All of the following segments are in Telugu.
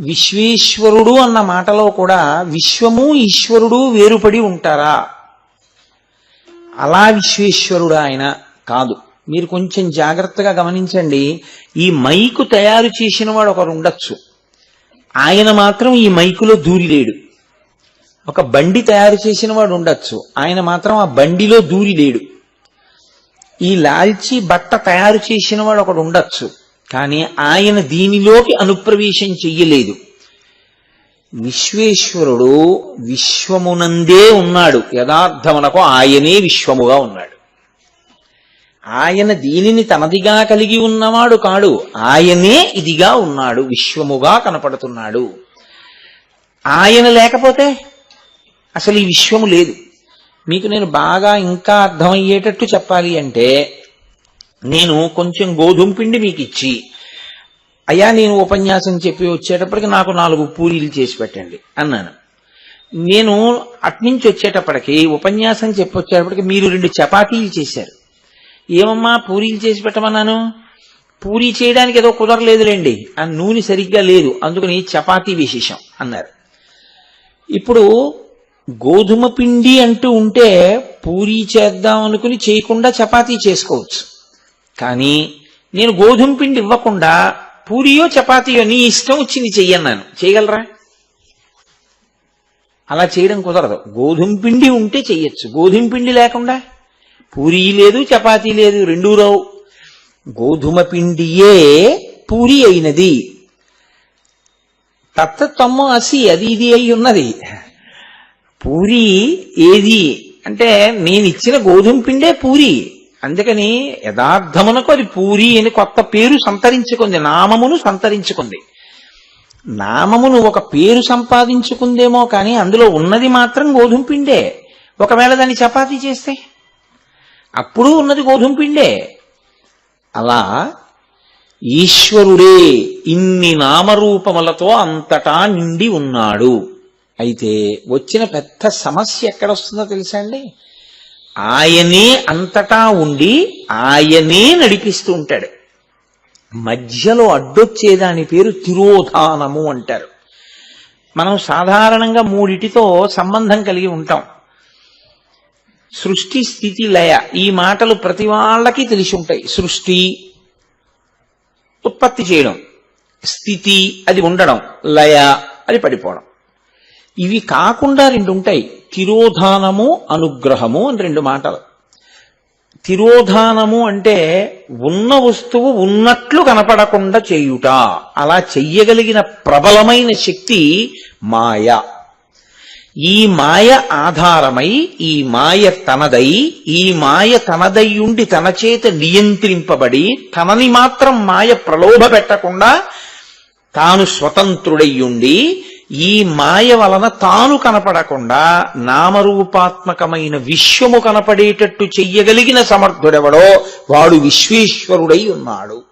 విశ్వేశ్వరుడు అన్న మాటలో కూడా విశ్వము ఈశ్వరుడు వేరుపడి ఉంటారా? అలా విశ్వేశ్వరుడు ఆయన కాదు. మీరు కొంచెం జాగ్రత్తగా గమనించండి ఈ మైకు తయారు చేసిన వాడు ఒకరు ఉండొచ్చు. ఆయన మాత్రం ఈ మైకులో దూరిలేడు ఒక బండి తయారు చేసిన వాడు ఉండొచ్చు. ఆయన మాత్రం ఆ బండిలో దూరి లేడు. ఈ లాల్చి బట్ట తయారు చేసిన వాడు ఒకడు ఉండొచ్చు. కానీ ఆయన దీనిలోకి అనుప్రవేశం చెయ్యలేదు. విశ్వేశ్వరుడు విశ్వమునందే ఉన్నాడు. యథార్థమునకు ఆయనే విశ్వముగా ఉన్నాడు. ఆయన దీనిని తనదిగా కలిగి ఉన్నవాడు కాడు. ఆయనే ఇదిగా ఉన్నాడు. విశ్వముగా కనపడుతున్నాడు. ఆయన లేకపోతే అసలు ఈ విశ్వము లేదు. మీకు నేను బాగా ఇంకా అర్థమయ్యేటట్టు చెప్పాలి అంటే నేను కొంచెం గోధుమ పిండి మీకు ఇచ్చి అయ్యా నేను ఉపన్యాసం చెప్పి వచ్చేటప్పటికి నాకు నాలుగు పూరీలు చేసి పెట్టండి అన్నాను. నేను అట్నుంచి వచ్చేటప్పటికి ఉపన్యాసం చెప్పి వచ్చేటప్పటికి మీరు రెండు చపాతీలు చేశారు. ఏమమ్మా పూరీలు చేసి పెట్టమన్నాను? పూరీ చేయడానికి ఏదో కుదరలేదులేండి. ఆ నూనె సరిగ్గా లేదు అందుకని చపాతీ విశేషం అన్నారు. ఇప్పుడు గోధుమ పిండి అంటూ ఉంటే పూరీ చేద్దాం అనుకుని చేయకుండా చపాతీ చేసుకోవచ్చు. కానీ నేను గోధుమ పిండి ఇవ్వకుండా పూరియో చపాతీయో నీ ఇష్టం వచ్చింది చెయ్యన్నాను చేయగలరా? అలా చేయడం కుదరదు. గోధుమ పిండి ఉంటే చెయ్యొచ్చు. గోధుమ పిండి లేకుండా పూరీ లేదు చపాతీ లేదు రెండూ రావు. గోధుమ పిండియే పూరి అయినది. తత్తమ్మ అసి అది ఇది అయి ఉన్నది. పూరి ఏది? అంటే నేను ఇచ్చిన గోధుమ పిండే పూరి. అందుకని యథార్థమునకు అది పూరి అని కొత్త పేరు సంతరించుకుంది నామమును సంతరించుకుంది. నామమును ఒక పేరు సంపాదించుకుందేమో కానీ అందులో ఉన్నది మాత్రం గోధుమ పిండే. ఒకవేళ దాన్ని చపాతీ చేస్తే అప్పుడు ఉన్నది గోధుమ పిండే. అలా ఈశ్వరుడే ఇన్ని నామరూపములతో అంతటా నిండి ఉన్నాడు. అయితే వచ్చిన పెద్ద సమస్య ఎక్కడొస్తుందో తెలుసా అండి? ఆయనే అంతటా ఉండి ఆయనే నడిపిస్తూ ఉంటాడు. మధ్యలో అడ్డొచ్చేదాని పేరు తిరోధానము అంటారు. మనం సాధారణంగా మూడిటితో సంబంధం కలిగి ఉంటాం. సృష్టి స్థితి లయ ఈ మాటలు ప్రతి వాళ్ళకి తెలిసి ఉంటాయి. సృష్టి ఉత్పత్తి చేయడం స్థితి అది ఉండడం లయ అది పడిపోవడం. ఇవి కాకుండా రెండు ఉంటాయి తిరోధానము అనుగ్రహము అని రెండు మాటలు. తిరోధానము అంటే ఉన్న వస్తువు ఉన్నట్లు కనపడకుండా చేయుట. అలా చెయ్యగలిగిన ప్రబలమైన శక్తి మాయ. ఈ మాయ ఆధారమై ఈ మాయ తనదై ఈ మాయ తనదయ్యుండి తన చేత నియంత్రింపబడి తనని మాత్రం మాయ ప్రలోభ పెట్టకుండా తాను స్వతంత్రుడయ్యుండి ఈ మాయ వలన తాను కనపడకుండా నామరూపాత్మకమైన విశ్వము కనపడేటట్టు చెయ్యగలిగిన సమర్థుడెవడో వాడు విశ్వేశ్వరుడై ఉన్నాడు.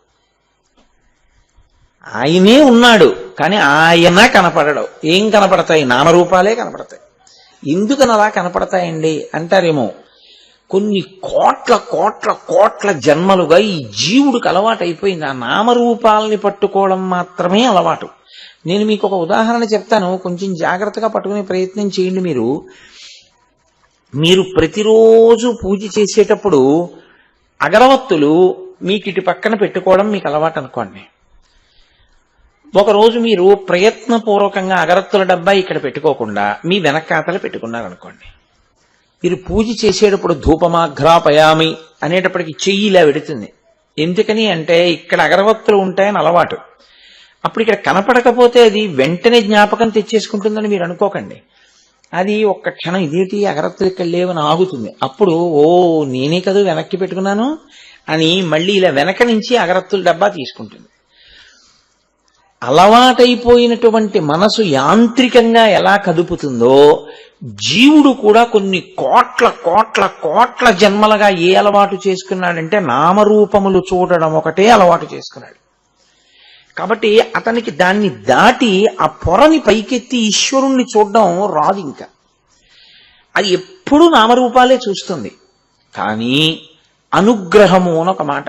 ఆయనే ఉన్నాడు కానీ ఆయన కనపడడు. ఏం కనపడతాయి? నామరూపాలే కనపడతాయి. ఎందుకని అలా కనపడతాయండి? అంటారేమో కొన్ని కోట్ల కోట్ల కోట్ల జన్మలుగా ఈ జీవుడికి అలవాటు అయిపోయింది ఆ నామరూపాలని పట్టుకోవడం మాత్రమే అలవాటు. నేను మీకు ఒక ఉదాహరణ చెప్తాను. కొంచెం జాగ్రత్తగా పట్టుకునే ప్రయత్నం చేయండి మీరు. మీరు ప్రతిరోజు పూజ చేసేటప్పుడు అగరవత్తులు మీకు ఇటు పక్కన పెట్టుకోవడం మీకు అలవాటు అనుకోండి. ఒకరోజు మీరు ప్రయత్నపూర్వకంగా అగరత్తుల డబ్బా ఇక్కడ పెట్టుకోకుండా మీ వెనకాతలు పెట్టుకున్నారనుకోండి. మీరు పూజ చేసేటప్పుడు ధూపమాఘ్రాపయామి అనేటప్పటికి చెయ్యి ఇలా పెడుతుంది ఎందుకని అంటే ఇక్కడ అగరవత్తులు ఉంటాయని అలవాటు. అప్పుడు ఇక్కడ కనపడకపోతే అది వెంటనే జ్ఞాపకం తెచ్చేసుకుంటుందని మీరు అనుకోకండి. అది ఒక్క క్షణం ఇదేటి అగరత్తులు ఇక్కడ లేవని ఆగుతుంది. అప్పుడు ఓ నేనే కదా వెనక్కి పెట్టుకున్నాను అని మళ్ళీ ఇలా వెనక నుంచి అగరత్తుల డబ్బా తీసుకుంటుంది. అలవాటైపోయినటువంటి మనసు యాంత్రికంగా ఎలా కదుపుతుందో జీవుడు కూడా కొన్ని కోట్ల కోట్ల కోట్ల జన్మలుగా ఏ అలవాటు చేసుకున్నాడంటే నామరూపములు చూడడం ఒకటే అలవాటు చేసుకున్నాడు. కాబట్టి అతనికి దాన్ని దాటి ఆ పొరని పైకెత్తి ఈశ్వరుణ్ణి చూడడం రాదు ఇంకా. అది ఎప్పుడూ నామరూపాలే చూస్తుంది. కానీ అనుగ్రహము అని ఒక మాట.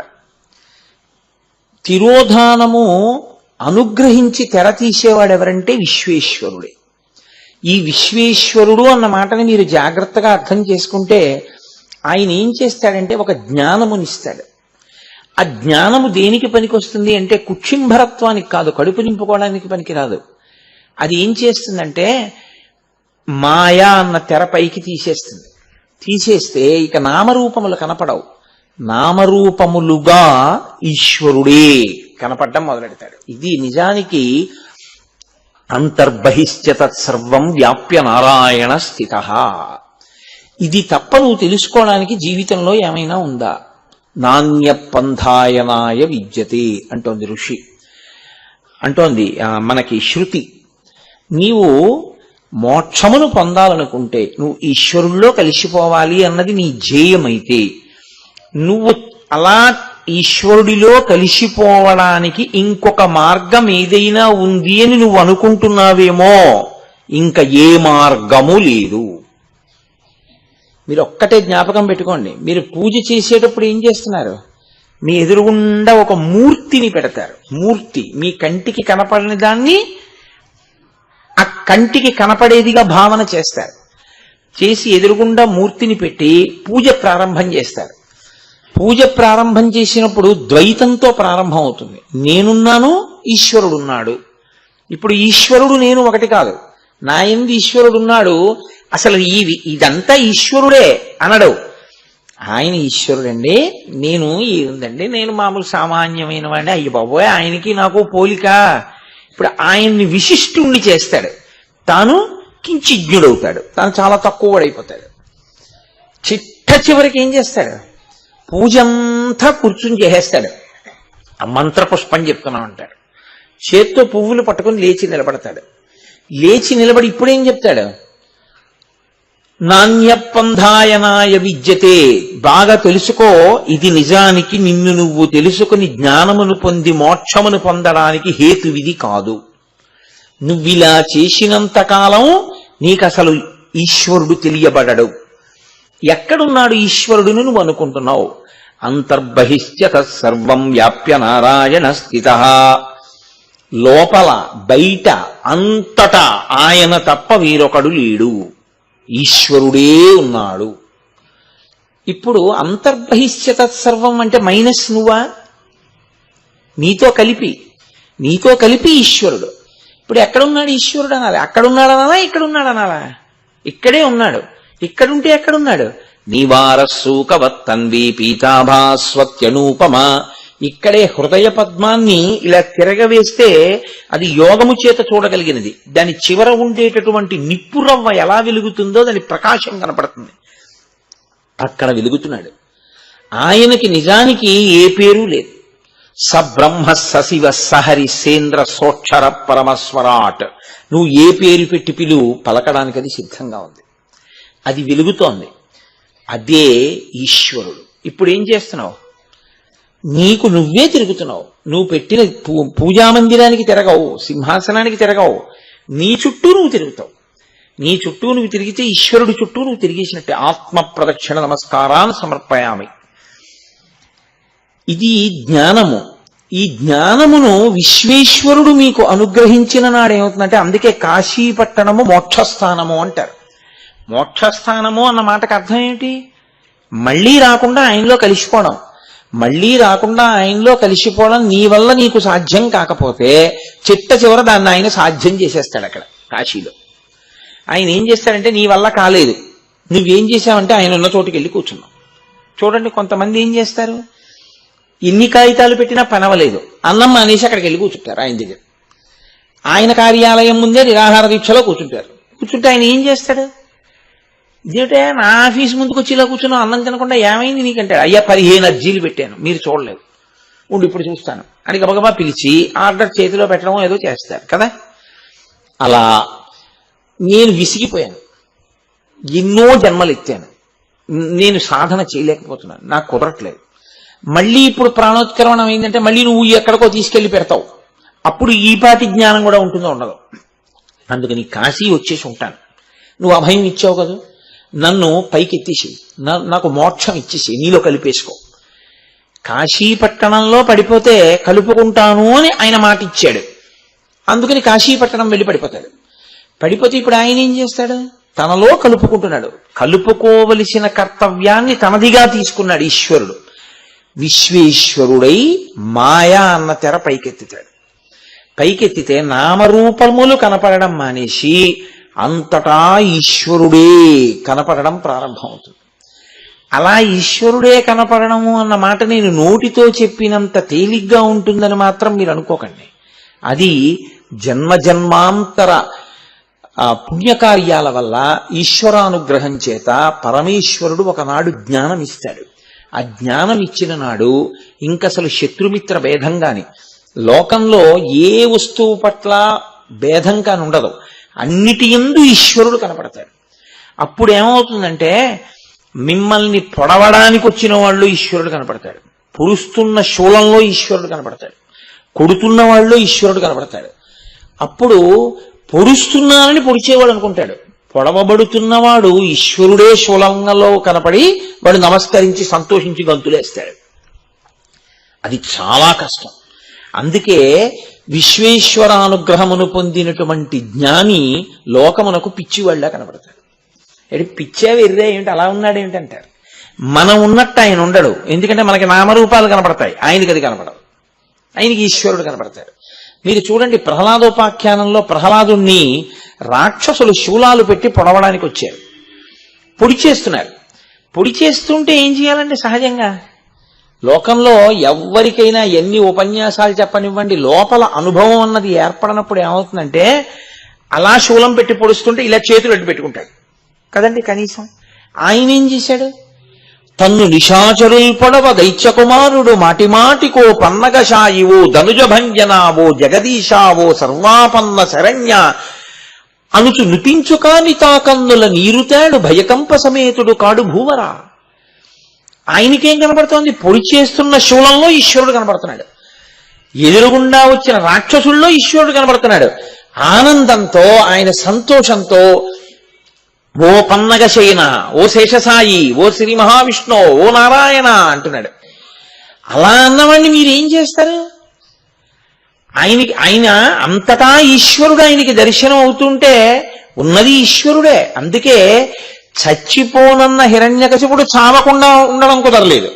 తిరోధానము అనుగ్రహించి తెర తీసేవాడు ఎవరంటే విశ్వేశ్వరుడే. ఈ విశ్వేశ్వరుడు అన్న మాటని మీరు జాగ్రత్తగా అర్థం చేసుకుంటే ఆయన ఏం చేస్తాడంటే ఒక జ్ఞానమునిస్తాడు. ఆ జ్ఞానము దేనికి పనికొస్తుంది అంటే కుక్షింభరత్వానికి కాదు కడుపు నింపుకోవడానికి పనికిరాదు. అది ఏం చేస్తుందంటే మాయా అన్న తెర పైకి తీసేస్తుంది. తీసేస్తే ఇక నామరూపములు కనపడవు. నామరూపములుగా ఈశ్వరుడే కనపడడం మొదలెడతాడు. ఇది నిజానికి అంతర్బహిశ్చ తత్సర్వం వ్యాప్య నారాయణ స్థిత. ఇది తప్ప నువ్వు తెలుసుకోవడానికి జీవితంలో ఏమైనా ఉందా? నాణ్య పంధాయనాయ విద్యతే అంటోంది ఋషి. అంటోంది మనకి శృతి. నీవు మోక్షమును పొందాలనుకుంటే నువ్వు ఈశ్వరుల్లో కలిసిపోవాలి అన్నది నీ ధ్యేయమైతే నువ్వు అలా ఈశ్వరుడిలో కలిసిపోవడానికి ఇంకొక మార్గం ఏదైనా ఉంది అని నువ్వు అనుకుంటున్నావేమో ఇంకా ఏ మార్గము లేదు. మీరు ఒక్కటే జ్ఞాపకం పెట్టుకోండి. మీరు పూజ చేసేటప్పుడు ఏం చేస్తున్నారు? మీ ఎదురుగుండా ఒక మూర్తిని పెడతారు. మూర్తి మీ కంటికి కనపడని దాన్ని ఆ కంటికి కనపడేదిగా భావన చేస్తారు. చేసి ఎదురుగుండా మూర్తిని పెట్టి పూజ ప్రారంభం చేస్తారు. పూజ ప్రారంభం చేసినప్పుడు ద్వైతంతో ప్రారంభం అవుతుంది. నేనున్నాను ఈశ్వరుడున్నాడు. ఇప్పుడు ఈశ్వరుడు నేను ఒకటి కాదు. నా ఎందు ఈశ్వరుడున్నాడు అసలు ఈ ఇదంతా ఈశ్వరుడే అనడు. ఆయన ఈశ్వరుడండి నేను ఉందండి నేను మామూలు సామాన్యమైన వాడిని. అయ్యి బాబోయ్ ఆయనకి నాకు పోలిక. ఇప్పుడు ఆయన్ని విశిష్టుణ్ణి చేస్తాడు. తాను కించిజ్ఞుడవుతాడు. తాను చాలా తక్కువ వాడైపోతాడు చిట్ట చివరికి ఏం చేస్తాడు? పూజ అంతా కూర్చుని చేసేస్తాడు. ఆ మంత్ర పుష్పం చెప్తున్నాం అంటాడు చేత్తో పువ్వులు పట్టుకొని లేచి నిలబడతాడు. లేచి నిలబడి ఇప్పుడేం చెప్తాడు? నాణ్యపంధాయనాయ విద్యతే. బాగా తెలుసుకో ఇది నిజానికి నిన్ను నువ్వు తెలుసుకుని జ్ఞానమును పొంది మోక్షమును పొందడానికి హేతువిది కాదు. నువ్విలా చేసినంత కాలం నీకు అసలు ఈశ్వరుడు తెలియబడడు. ఎక్కడున్నాడు ఈశ్వరుడును నువ్వు అనుకుంటున్నావు? అంతర్బహిష్యత సర్వం వ్యాప్య నారాయణ స్థిత. లోపల బయట అంతటా ఆయన తప్ప వేరొకడు లేడు. ఈశ్వరుడే ఉన్నాడు. ఇప్పుడు అంతర్బహిష్య తత్సర్వం అంటే మైనస్ నువ్వా? నీతో కలిపి. నీతో కలిపి ఈశ్వరుడు. ఇప్పుడు ఎక్కడున్నాడు ఈశ్వరుడు అనాలి? అక్కడున్నాడు అనాలా ఇక్కడున్నాడు అనాలా ఇక్కడే ఉన్నాడు. ఇక్కడుంటే ఎక్కడున్నాడు? నీవారస్సూకవత్తన్వి పీతాభాస్వత్యనూపమ? ఇక్కడే హృదయ పద్మాన్ని ఇలా తిరగవేస్తే అది యోగము చేత చూడగలిగినది. దాని చివర ఉండేటటువంటి నిప్పురవ్వ ఎలా వెలుగుతుందో దాని ప్రకాశం కనపడుతుంది. అక్కడ వెలుగుతున్నాడు. ఆయనకి నిజానికి ఏ పేరు లేదు. సబ్రహ్మ సశివ సహరి సేంద్ర సోక్షర పరమస్వరాట్. నువ్వు ఏ పేరు పెట్టి పిలువు పలకడానికి అది సిద్ధంగా ఉంది. అది వెలుగుతోంది. అదే ఈశ్వరుడు. ఇప్పుడు ఏం చేస్తున్నావు? నీకు నువ్వే తిరుగుతున్నావు. నువ్వు పెట్టిన పూ- పూజా మందిరానికి తిరగవు సింహాసనానికి తిరగవు. నీ చుట్టూ నువ్వు తిరుగుతావు. నీ చుట్టూ నువ్వు తిరిగితే ఈశ్వరుడి చుట్టూ నువ్వు తిరిగేసినట్టే. ఆత్మ ప్రదక్షిణ నమస్కారాన్ని సమర్పయామి. ఇది జ్ఞానము. ఈ జ్ఞానమును విశ్వేశ్వరుడు మీకు అనుగ్రహించిన నాడేమవుతుందంటే అందుకే కాశీపట్టణము మోక్షస్థానము అంటారు. మోక్షస్థానము అన్న మాటకు అర్థం ఏమిటి? మళ్ళీ రాకుండా ఆయనలో కలిసిపోవడం. మళ్ళీ రాకుండా ఆయనలో కలిసిపోవడం నీ వల్ల నీకు సాధ్యం కాకపోతే చిట్ట చివర దాన్ని ఆయన సాధ్యం చేసేస్తాడు అక్కడ కాశీలో. ఆయన ఏం చేస్తాడంటే నీ వల్ల కాలేదు. నువ్వేం చేశావంటే ఆయన ఉన్న చోటుకి వెళ్ళి కూర్చున్నావు. చూడండి కొంతమంది ఏం చేస్తారు? ఎన్ని కాగితాలు పెట్టినా పనవలేదు. అన్నం అనేసి అక్కడికి వెళ్ళి కూర్చుంటారు ఆయన దగ్గర. ఆయన కార్యాలయం ముందే నిరాహార దీక్షలో కూర్చుంటారు. కూర్చుంటే ఆయన ఏం చేస్తాడు? ఇదేంటే నా ఆఫీస్ ముందుకు వచ్చి ఇలా కూర్చున్నావు అన్నం తినకుండా ఏమైంది నీకంటే? అయ్యా పదిహేను అర్జీలు పెట్టాను. మీరు చూడలేదు. ఉండి ఇప్పుడు చూస్తాను. అని గబగబా పిలిచి ఆర్డర్ చేతిలో పెట్టడం ఏదో చేస్తారు కదా? అలా నేను విసిగిపోయాను. ఎన్నో జన్మలు ఎత్తాను. నేను సాధన చేయలేకపోతున్నాను. నాకు కుదరట్లేదు. మళ్ళీ ఇప్పుడు ప్రాణోత్కరణం ఏంటంటే మళ్ళీ నువ్వు ఎక్కడికో తీసుకెళ్ళి పెడతావు. అప్పుడు ఈపాటి జ్ఞానం కూడా ఉంటుందో ఉండదు. అందుకని కాశీ వచ్చేసి ఉంటాను. నువ్వు అభయం ఇచ్చావు కదా? నన్ను పైకెత్తేసి నాకు మోక్షం ఇచ్చేసి నీలో కలిపేసుకో. కాశీపట్టణంలో పడిపోతే కలుపుకుంటాను అని ఆయన మాట ఇచ్చాడు. అందుకని కాశీపట్టణం వెళ్ళి పడిపోతాడు. పడిపోతే ఇప్పుడు ఆయన ఏం చేస్తాడు? తనలో కలుపుకుంటున్నాడు. కలుపుకోవలసిన కర్తవ్యాన్ని తనదిగా తీసుకున్నాడు ఈశ్వరుడు. విశ్వేశ్వరుడై మాయా అన్న తెర పైకెత్తుతాడు. పైకెత్తితే నామరూపములు కనపడడం మానేసి అంతటా ఈశ్వరుడే కనపడడం ప్రారంభమవుతుంది. అలా ఈశ్వరుడే కనపడము అన్న మాట నేను నోటితో చెప్పినంత తేలిగ్గా ఉంటుందని మాత్రం మీరు అనుకోకండి. అది జన్మ జన్మాంతర పుణ్యకార్యాల వల్ల ఈశ్వరానుగ్రహం చేత పరమేశ్వరుడు ఒకనాడు జ్ఞానం ఇస్తాడు ఆ జ్ఞానం ఇచ్చిన నాడు ఇంకసలు శత్రుమిత్ర భేదం గాని లోకంలో ఏ వస్తువు పట్ల భేదం కాని ఉండదు అన్నిటి ఎందు ఈశ్వరుడు కనపడతాడు. అప్పుడు ఏమవుతుందంటే మిమ్మల్ని పొడవడానికి వచ్చిన వాళ్ళు ఈశ్వరుడు కనపడతాడు పొడుస్తున్న శూలంలో ఈశ్వరుడు కనపడతాడు. కొడుతున్న వాళ్ళు ఈశ్వరుడు కనపడతాడు. అప్పుడు పొడుస్తున్నానని పొడిచేవాడు అనుకుంటాడు. పొడవబడుతున్నవాడు ఈశ్వరుడే శూలంలో కనపడి వాడు నమస్కరించి సంతోషించి గంతులేస్తాడు. అది చాలా కష్టం. అందుకే విశ్వేశ్వరానుగ్రహమును పొందినటువంటి జ్ఞాని లోకమునకు పిచ్చివాళ్ళ కనబడతాడు. అంటే పిచ్చే వెర్రే ఏమిటి? అలా ఉన్నాడు ఏమిటి అంటారు. మనం ఉన్నట్టు ఆయన ఉండడు. ఎందుకంటే మనకి నామరూపాలు కనబడతాయి. ఆయనకి అది కనబడదు. ఆయనకి ఈశ్వరుడు కనబడతాడు. మీరు చూడండి ప్రహ్లాదోపాఖ్యానంలో ప్రహ్లాదుణ్ణి రాక్షసులు శూలాలు పెట్టి పొడవడానికి వచ్చారు. పొడి చేస్తున్నారు. పొడి చేస్తుంటే ఏం చేయాలండి సహజంగా? లోకంలో ఎవ్వరికైనా ఎన్ని ఉపన్యాసాలు చెప్పనివ్వండి లోపల అనుభవం అన్నది ఏర్పడినప్పుడు ఏమవుతుందంటే అలా శూలం పెట్టి పొడుస్తుంటే ఇలా చేతులు అడ్డు పెట్టుకుంటాడు. కదండి కనీసం? ఆయన ఏం చేశాడు? తన్ను నిశాచరుల్ పొడవ దైత్యకుమారుడు మాటిమాటికో పన్నగశాయివో ధనుజ భంజనావో జగదీశావో సర్వాపన్న శరణ్య అనుచు నుతించు కాని తాకన్నుల నీరుతాడు భయకంప సమేతుడు కాడు భూవరా. ఆయనకేం కనబడుతోంది? పొడి చేస్తున్న శూలంలో ఈశ్వరుడు కనబడుతున్నాడు. ఎదురుగుండా వచ్చిన రాక్షసుల్లో ఈశ్వరుడు కనబడుతున్నాడు. ఆనందంతో ఆయన సంతోషంతో ఓ పన్నగ శయన ఓ శేషసాయి ఓ శ్రీ మహావిష్ణు ఓ నారాయణ అంటున్నాడు. అలా అన్నవాడిని మీరేం చేస్తారు? ఆయనకి ఆయన అంతటా ఈశ్వరుడు ఆయనకి దర్శనం అవుతుంటే ఉన్నది ఈశ్వరుడే. అందుకే చచ్చిపోనన్న హిరణ్యకశిపుడు చావకుండా ఉండడం కుదరలేదు.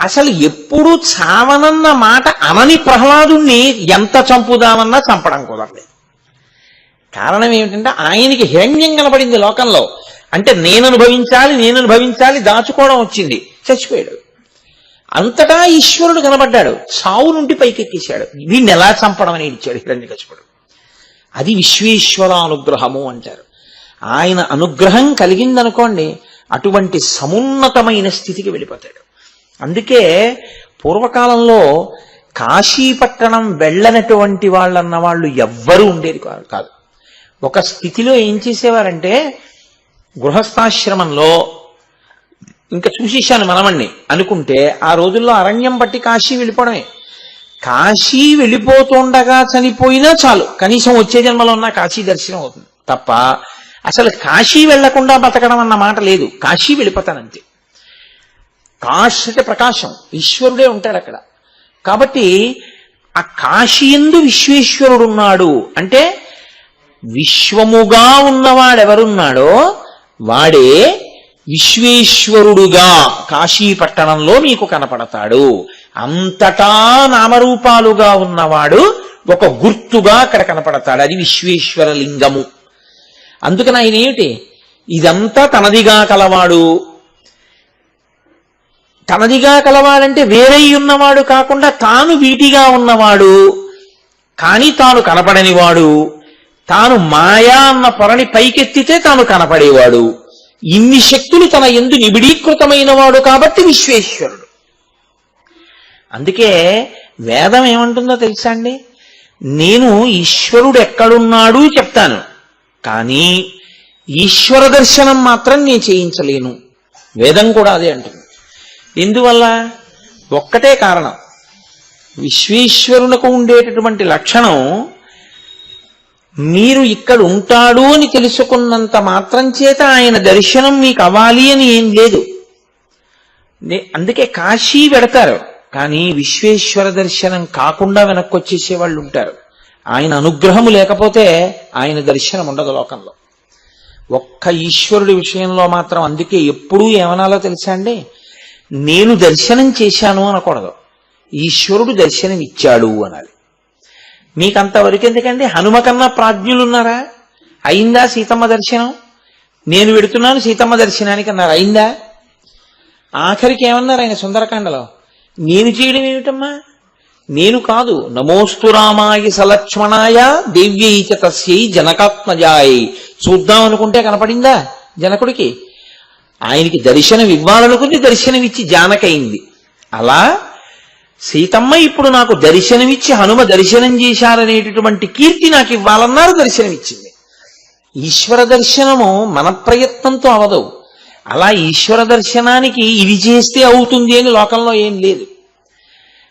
అసలు ఎప్పుడు చావనన్న మాట అనని ప్రహ్లాదుణ్ణి ఎంత చంపుదామన్నా చంపడం కుదరలేదు. కారణం ఏమిటంటే ఆయనకి హిరణ్యం కనబడింది లోకంలో. అంటే నేను అనుభవించాలి నేను అనుభవించాలి దాచుకోవడం వచ్చింది. చచ్చిపోయాడు. అంతటా ఈశ్వరుడు కనబడ్డాడు. చావు నుండి పైకెక్కేశాడు. వీడిని ఎలా చంపడం అని ఇచ్చాడు హిరణ్యకశిపుడు. అది విశ్వేశ్వరానుగ్రహము అంటారు. ఆయన అనుగ్రహం కలిగిందనుకోండి అటువంటి సమున్నతమైన స్థితికి వెళ్ళిపోతాడు. అందుకే పూర్వకాలంలో కాశీపట్టణం వెళ్ళనటువంటి వాళ్ళన్న వాళ్ళు ఎవ్వరూ ఉండేది కాదు కాదు. ఒక స్థితిలో ఏం చేసేవారంటే గృహస్థాశ్రమంలో ఇంకా చూసేశాను మనమణ్ణి అనుకుంటే ఆ రోజుల్లో అరణ్యం బట్టి కాశీ వెళ్ళిపోవడమే. కాశీ వెళ్ళిపోతుండగా చనిపోయినా చాలు. కనీసం వచ్చే జన్మలో ఉన్న కాశీ దర్శనం అవుతుంది. తప్ప అసలు కాశీ వెళ్ళకుండా బతకడం అన్న మాట లేదు. కాశీ వెళ్ళిపోతానంతే కాశ్ ప్రకాశం. ఈశ్వరుడే ఉంటాడు అక్కడ. కాబట్టి ఆ కాశీ ఎందు విశ్వేశ్వరుడున్నాడు అంటే విశ్వముగా ఉన్నవాడెవరున్నాడో వాడే విశ్వేశ్వరుడుగా కాశీ పట్టణంలో మీకు కనపడతాడు. అంతటా నామరూపాలుగా ఉన్నవాడు ఒక గుర్తుగా అక్కడ కనపడతాడు. అది విశ్వేశ్వర లింగము అందుకని ఆయన ఏమిటి? ఇదంతా తనదిగా కలవాడు. తనదిగా కలవాడంటే వేరై ఉన్నవాడు కాకుండా తాను వీటిగా ఉన్నవాడు. కానీ తాను కనపడనివాడు తాను మాయా అన్న పొరని పైకెత్తితే తాను కనపడేవాడు. ఇన్ని శక్తులు తన ఎందు నిబిడీకృతమైన వాడు కాబట్టి విశ్వేశ్వరుడు. అందుకే వేదం ఏమంటుందో తెలుసా అండి? నేను ఈశ్వరుడు ఎక్కడున్నాడు చెప్తాను. కానీ ఈశ్వర దర్శనం మాత్రం నేను చేయించలేను. వేదం కూడా అదే అంటుంది. ఎందువల్ల ఒక్కటే కారణం. విశ్వేశ్వరులకు ఉండేటటువంటి లక్షణం మీరు ఇక్కడ ఉంటాడు అని తెలుసుకున్నంత మాత్రం చేత ఆయన దర్శనం మీకు అవ్వాలి అని ఏం లేదు. అందుకే కాశీ పెడతారు కానీ విశ్వేశ్వర దర్శనం కాకుండా వెనక్కి వచ్చేసే వాళ్ళు ఉంటారు. ఆయన అనుగ్రహము లేకపోతే ఆయన దర్శనం ఉండదు లోకంలో. ఒక్క ఈశ్వరుడి విషయంలో మాత్రం అందుకే ఎప్పుడూ ఏమనాలో తెలుసా అండి? నేను దర్శనం చేశాను అనకూడదు. ఈశ్వరుడు దర్శనం ఇచ్చాడు అనాలి. మీకంతవరకు ఎందుకండి? హనుమ కన్నా ప్రాజ్ఞులున్నారా? అయిందా సీతమ్మ దర్శనం? నేను పెడుతున్నాను సీతమ్మ దర్శనానికి అన్నారు అయిందా? ఆఖరికి ఏమన్నారు ఆయన సుందరకాండలో? నేను చేయడం ఏమిటమ్మా? నేను కాదు. నమోస్తు రామాయ సలక్ష్మణాయ దేవ్యై చ తస్యై జనకాత్మజాయ్. చూద్దాం అనుకుంటే కనపడిందా జనకుడికి? ఆయనకి దర్శనం ఇవ్వాలనుకుంది దర్శనమిచ్చి జానకైంది. అలా? సీతమ్మ ఇప్పుడు నాకు దర్శనమిచ్చి హనుమ దర్శనం చేశారనేటటువంటి కీర్తి నాకు ఇవ్వాలన్నారు దర్శనమిచ్చింది. ఈశ్వర దర్శనము మన ప్రయత్నంతో అవదు. అలా ఈశ్వర దర్శనానికి ఇది చేస్తే అవుతుంది అని లోకంలో ఏం లేదు.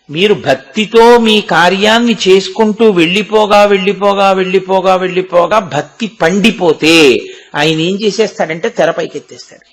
మీరు భక్తితో మీ కార్యాన్ని చేసుకుంటూ వెళ్ళిపోగా వెళ్ళిపోగా వెళ్ళిపోగా వెళ్ళిపోగా భక్తి పండిపోతే ఆయన ఏం చేసేస్తాడంటే తెరపైకి ఎత్తేస్తాడు